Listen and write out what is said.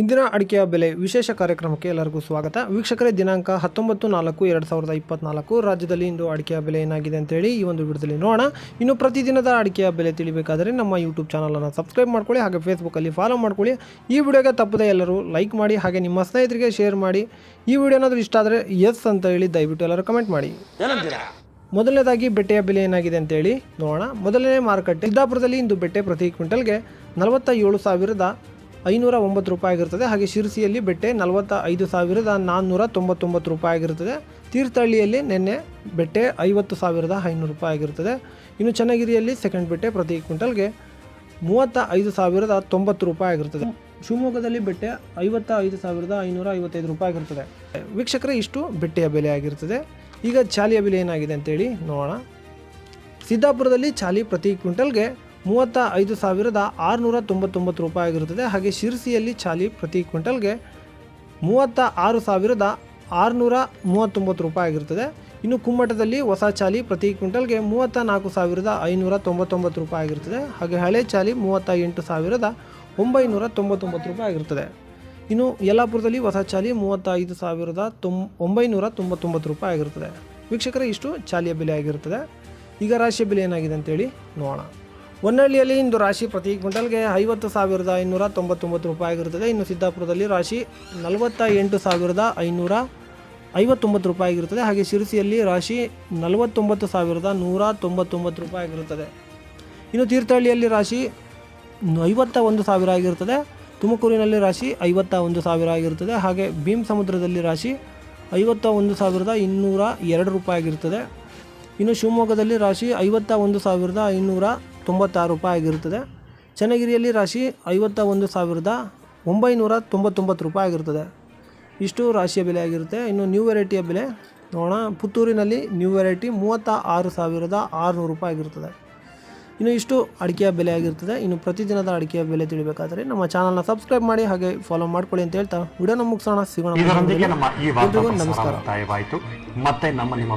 ಇಂದಿನ ಅಡಿಕೆಯ ಬೆಲೆ ವಿಶೇಷ ಕಾರ್ಯಕ್ರಮಕ್ಕೆ ಎಲ್ಲರಿಗೂ ಸ್ವಾಗತ. ವೀಕ್ಷಕರೇ ದಿನಾಂಕ ಹತ್ತೊಂಬತ್ತು ನಾಲ್ಕು ಎರಡು ಸಾವಿರದ ಇಪ್ಪತ್ನಾಲ್ಕು ರಾಜ್ಯದಲ್ಲಿ ಇಂದು ಅಡಿಕೆಯ ಬೆಲೆ ಏನಾಗಿದೆ ಅಂತೇಳಿ ಈ ಒಂದು ವಿಡಿಯೋದಲ್ಲಿ ನೋಡೋಣ. ಇನ್ನು ಪ್ರತಿದಿನದ ಅಡಿಕೆಯ ಬೆಲೆ ತಿಳಿಬೇಕಾದರೆ ನಮ್ಮ ಯೂಟ್ಯೂಬ್ ಚಾನಲನ್ನು ಸಬ್ಸ್ಕ್ರೈಬ್ ಮಾಡ್ಕೊಳ್ಳಿ ಹಾಗೆ ಫೇಸ್ಬುಕ್ಕಲ್ಲಿ ಫಾಲೋ ಮಾಡ್ಕೊಳ್ಳಿ. ಈ ವಿಡಿಯೋಗೆ ತಪ್ಪದೆ ಎಲ್ಲರೂ ಲೈಕ್ ಮಾಡಿ ಹಾಗೆ ನಿಮ್ಮ ಸ್ನೇಹಿತರಿಗೆ ಶೇರ್ ಮಾಡಿ. ಈ ವಿಡಿಯೋ ಏನಾದರೂ ಇಷ್ಟ ಆದರೆ ಎಸ್ ಅಂತ ಹೇಳಿ ದಯವಿಟ್ಟು ಎಲ್ಲರೂ ಕಮೆಂಟ್ ಮಾಡಿ. ಮೊದಲನೇದಾಗಿ ಬೆಟ್ಟೆಯ ಬೆಲೆ ಏನಾಗಿದೆ ಅಂತೇಳಿ ನೋಡೋಣ. ಮೊದಲನೇ ಮಾರುಕಟ್ಟೆ ಸಿದ್ದಾಪುರದಲ್ಲಿ ಇಂದು ಬೆಟ್ಟೆ ಪ್ರತಿ ಕ್ವಿಂಟಲ್ಗೆ ನಲವತ್ತ ಏಳು ಸಾವಿರದ ಐನೂರ ಒಂಬತ್ತು ರೂಪಾಯಿ ಆಗಿರ್ತದೆ. ಹಾಗೆ ಶಿರಸಿಯಲ್ಲಿ ಬೆಟ್ಟೆ ನಲವತ್ತ ಐದು ಸಾವಿರದ ನಾನ್ನೂರ ತೊಂಬತ್ತೊಂಬತ್ತು ರೂಪಾಯಿ ಆಗಿರ್ತದೆ. ತೀರ್ಥಹಳ್ಳಿಯಲ್ಲಿ ನಿನ್ನೆ ಬೆಟ್ಟೆ ಐವತ್ತು ಸಾವಿರದ ಐನೂರು ರೂಪಾಯಿ ಆಗಿರ್ತದೆ. ಇನ್ನು ಚನ್ನಗಿರಿಯಲ್ಲಿ ಸೆಕೆಂಡ್ ಬೆಟ್ಟೆ ಪ್ರತಿ ಕ್ವಿಂಟಲ್ಗೆ ಮೂವತ್ತ ಐದು ಸಾವಿರದ ತೊಂಬತ್ತು ರೂಪಾಯಿ ಆಗಿರ್ತದೆ. ಶಿವಮೊಗ್ಗದಲ್ಲಿ ಬೆಟ್ಟೆ ಐವತ್ತ ಐದು ಸಾವಿರದ ಐನೂರ ಐವತ್ತೈದು ರೂಪಾಯಿ ಆಗಿರ್ತದೆ. ವೀಕ್ಷಕರೇ, ಇಷ್ಟು ಬೆಟ್ಟೆಯ ಬೆಲೆ ಆಗಿರ್ತದೆ. ಈಗ ಚಾಲಿಯ ಬೆಲೆ ಏನಾಗಿದೆ ಅಂತೇಳಿ ನೋಡೋಣ. ಸಿದ್ದಾಪುರದಲ್ಲಿ ಚಾಲಿ ಪ್ರತಿ ಕ್ವಿಂಟಲ್ಗೆ ಮೂವತ್ತ ಐದು ಸಾವಿರದ ಆರುನೂರ ತೊಂಬತ್ತೊಂಬತ್ತು ರೂಪಾಯಿ ಆಗಿರುತ್ತದೆ ಹಾಗೆ ಶಿರಸಿಯಲ್ಲಿ ಚಾಲಿ ಪ್ರತಿ ಕ್ವಿಂಟಲ್ಗೆ ಮೂವತ್ತ ಆರು ಸಾವಿರದ ಆರುನೂರ ಮೂವತ್ತೊಂಬತ್ತು ರೂಪಾಯಿ ಆಗಿರುತ್ತದೆ ಇನ್ನು ಕುಮ್ಮಟದಲ್ಲಿ ಹೊಸ ಚಾಲಿ ಪ್ರತಿ ಕ್ವಿಂಟಲ್ಗೆ ಮೂವತ್ತ ನಾಲ್ಕು ಸಾವಿರದ ಐನೂರ ತೊಂಬತ್ತೊಂಬತ್ತು ರೂಪಾಯಿ ಆಗಿರುತ್ತದೆ ಹಾಗೆ ಹಳೆ ಚಾಲಿ ಮೂವತ್ತ ಎಂಟು ಸಾವಿರದ ಒಂಬೈನೂರ ತೊಂಬತ್ತೊಂಬತ್ತು ರೂಪಾಯಿ ಆಗಿರ್ತದೆ ಇನ್ನು ಯಲ್ಲಾಪುರದಲ್ಲಿ ಹೊಸ ಚಾಲಿ ಮೂವತ್ತೈದು ಸಾವಿರದ ತೊಂ ಒಂಬೈನೂರ ತೊಂಬತ್ತೊಂಬತ್ತು ರೂಪಾಯಿ ಆಗಿರ್ತದೆ ವೀಕ್ಷಕರೇ, ಇಷ್ಟು ಚಾಲಿಯ ಬೆಲೆ ಆಗಿರುತ್ತದೆ. ಈಗ ರಾಶಿಯ ಬೆಲೆ ಏನಾಗಿದೆ ಅಂತೇಳಿ ನೋಡೋಣ. ಹೊನ್ನಳ್ಳಿಯಲ್ಲಿ ಇಂದು ರಾಶಿ ಪ್ರತಿ ಕ್ವಿಂಟಲ್ಗೆ ಐವತ್ತು ಸಾವಿರದ ಐನೂರ ತೊಂಬತ್ತೊಂಬತ್ತು ರೂಪಾಯಿ ಆಗಿರುತ್ತದೆ. ಇನ್ನು ಸಿದ್ದಾಪುರದಲ್ಲಿ ರಾಶಿ ನಲವತ್ತ ಎಂಟು ಸಾವಿರದ ಐನೂರ ಐವತ್ತೊಂಬತ್ತು ರೂಪಾಯಿ ಆಗಿರುತ್ತದೆ. ಹಾಗೆ ಶಿರಸಿಯಲ್ಲಿ ರಾಶಿ ನಲವತ್ತೊಂಬತ್ತು ಸಾವಿರದ ನೂರ ತೊಂಬತ್ತೊಂಬತ್ತು ರೂಪಾಯಿ ಆಗಿರುತ್ತದೆ. ಇನ್ನು ತೀರ್ಥಹಳ್ಳಿಯಲ್ಲಿ ರಾಶಿ ಐವತ್ತ ಒಂದು ಸಾವಿರ ಆಗಿರುತ್ತದೆ. ತುಮಕೂರಿನಲ್ಲಿ ರಾಶಿ ಐವತ್ತ ಒಂದು ಸಾವಿರ ಆಗಿರುತ್ತದೆ. ಹಾಗೆ ಭೀಮ್ ಸಮುದ್ರದಲ್ಲಿ ರಾಶಿ ಐವತ್ತ ಒಂದು ಸಾವಿರದ ಇನ್ನೂರ ಎರಡು ರೂಪಾಯಿ ಆಗಿರುತ್ತದೆ. ಇನ್ನು ಶಿವಮೊಗ್ಗದಲ್ಲಿ ರಾಶಿ ಐವತ್ತ ಒಂದು ಸಾವಿರದ ಐನೂರ ತೊಂಬತ್ತಾರು ರೂಪಾಯಿ ಆಗಿರುತ್ತದೆ. ಚನ್ನಗಿರಿಯಲ್ಲಿ ರಾಶಿ ಐವತ್ತ ಒಂದು ಸಾವಿರದ ಒಂಬೈನೂರ ತೊಂಬತ್ತೊಂಬತ್ತು ರೂಪಾಯಿ ಆಗಿರುತ್ತದೆ. ಇಷ್ಟು ರಾಶಿಯ ಬೆಲೆ ಆಗಿರುತ್ತೆ. ಇನ್ನು ನ್ಯೂ ವೆರೈಟಿಯ ಬೆಲೆ ನೋಡೋಣ. ಪುತ್ತೂರಿನಲ್ಲಿ ನ್ಯೂ ವೆರೈಟಿ ಮೂವತ್ತ ಆರು ಸಾವಿರದ ಆರುನೂರು ರೂಪಾಯಿ ಆಗಿರ್ತದೆ ಇನ್ನು ಇಷ್ಟು ಅಡಿಕೆಯ ಬೆಲೆ ಆಗಿರ್ತದೆ ಇನ್ನು ಪ್ರತಿದಿನದ ಅಡಿಕೆಯ ಬೆಲೆ ತಿಳಿಬೇಕಾದರೆ ನಮ್ಮ ಚಾನಲ್ನ ಸಬ್ಸ್ಕ್ರೈಬ್ ಮಾಡಿ ಹಾಗೆ ಫಾಲೋ ಮಾಡ್ಕೊಳ್ಳಿ ಅಂತ ಹೇಳ್ತಾ ವಿಡಿಯೋನ ಮುಗಿಸೋಣ. ಸಿಗೋಣ. ನಮಸ್ಕಾರ. ಮತ್ತೆ ನಮ್ಮ ನಿಮ್ಮ